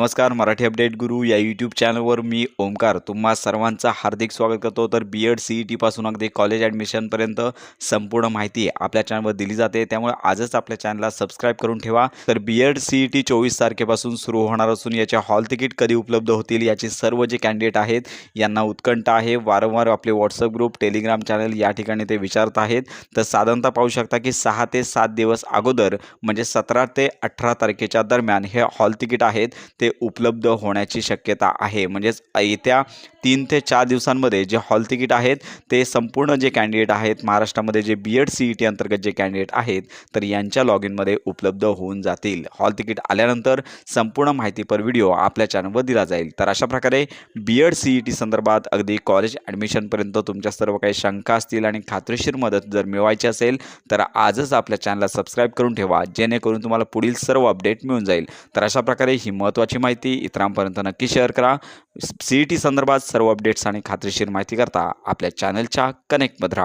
नमस्कार मराठी अपडेट गुरु या यूट्यूब चॅनलवर मी ओमकार. तुम्हा सर्वांचं हार्दिक स्वागत करतो. तर बी एड सी ई टीपासून अगदी कॉलेज ॲडमिशनपर्यंत संपूर्ण माहिती आपल्या चॅनलवर दिली जाते. त्यामुळे आजच आपल्या चॅनलला सबस्क्राईब करून ठेवा. तर B Ed C E T चोवीस तारखेपासून सुरू होणार असून याचे हॉल तिकीट कधी उपलब्ध होतील याचे सर्व जे कॅन्डिडेट आहेत यांना उत्कंठ आहे. वारंवार आपले व्हॉट्सअप ग्रुप टेलिग्राम चॅनल या ठिकाणी ते विचारत आहेत. तर साधारणतः पाहू शकता की सहा ते सात दिवस अगोदर म्हणजे सतरा ते अठरा तारखेच्या दरम्यान हे हॉल तिकीट आहेत. ते उपलब्ध होण्याची शक्यता आहे. म्हणजेच येत्या तीन ते चार दिवसांमध्ये जे हॉल तिकीट आहेत ते संपूर्ण जे कॅन्डिडेट आहेत महाराष्ट्रामध्ये जे B Ed C E T अंतर्गत जे कॅन्डिडेट आहेत तर यांच्या लॉग इनमध्ये उपलब्ध होऊन जातील. हॉल तिकीट आल्यानंतर संपूर्ण माहितीपर व्हिडिओ आपल्या चॅनलवर दिला जाईल. तर अशा प्रकारे B Ed C E T संदर्भात अगदी कॉलेज ॲडमिशनपर्यंत तुमच्या सर्व काही शंका असतील आणि खात्रीशीर मदत जर मिळवायची असेल तर आजच आपल्या चॅनलला सबस्क्राईब करून ठेवा जेणेकरून तुम्हाला पुढील सर्व अपडेट मिळून जाईल. तर अशा प्रकारे ही महत्त्वाची माहिती इतरांपर्यंत नक्की शेअर करा. सी ई टी संदर्भात सर्व अपडेट्स आणि खात्रीशीर माहिती करता आपल्या चॅनलच्या कनेक्टमध्ये राहा